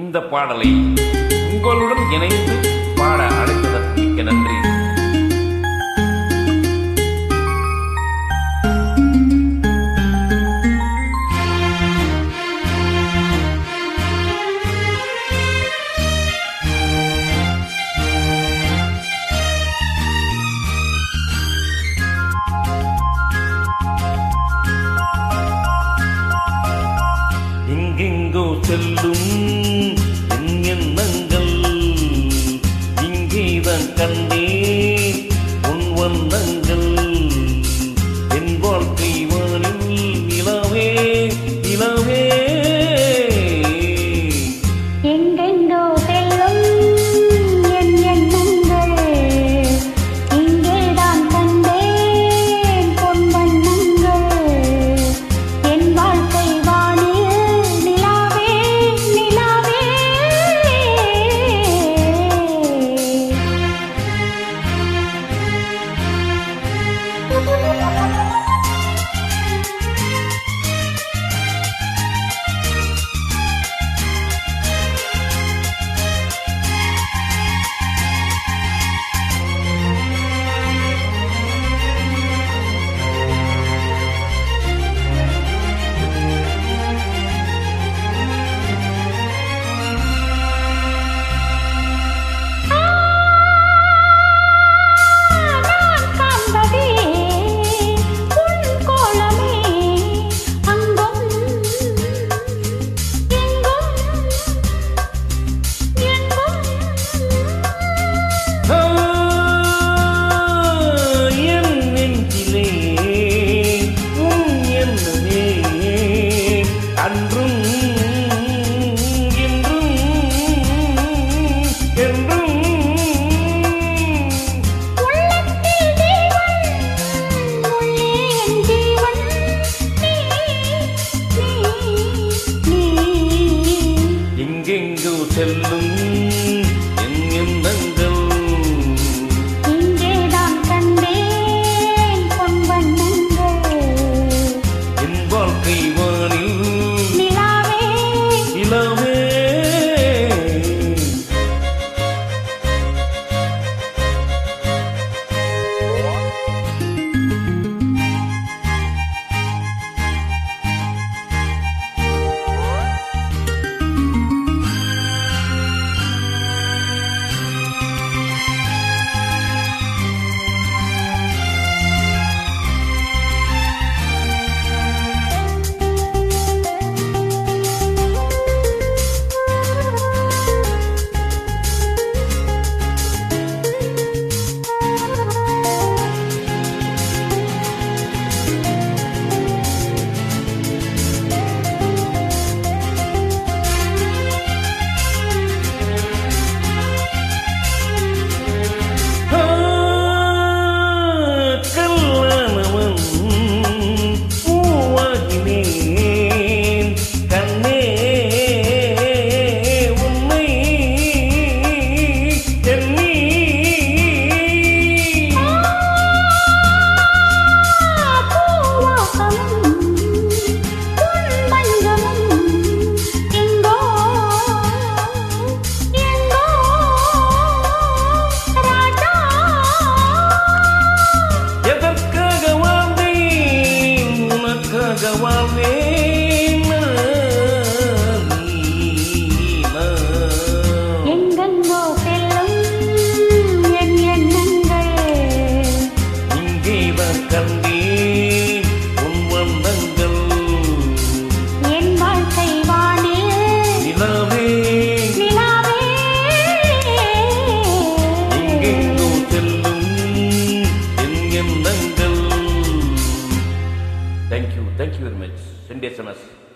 இந்த பாடலை உங்களுடன் இணைந்து பாட அழைத்ததற்கு நன்றி. candy செல்லும் Yeah. MBSMS.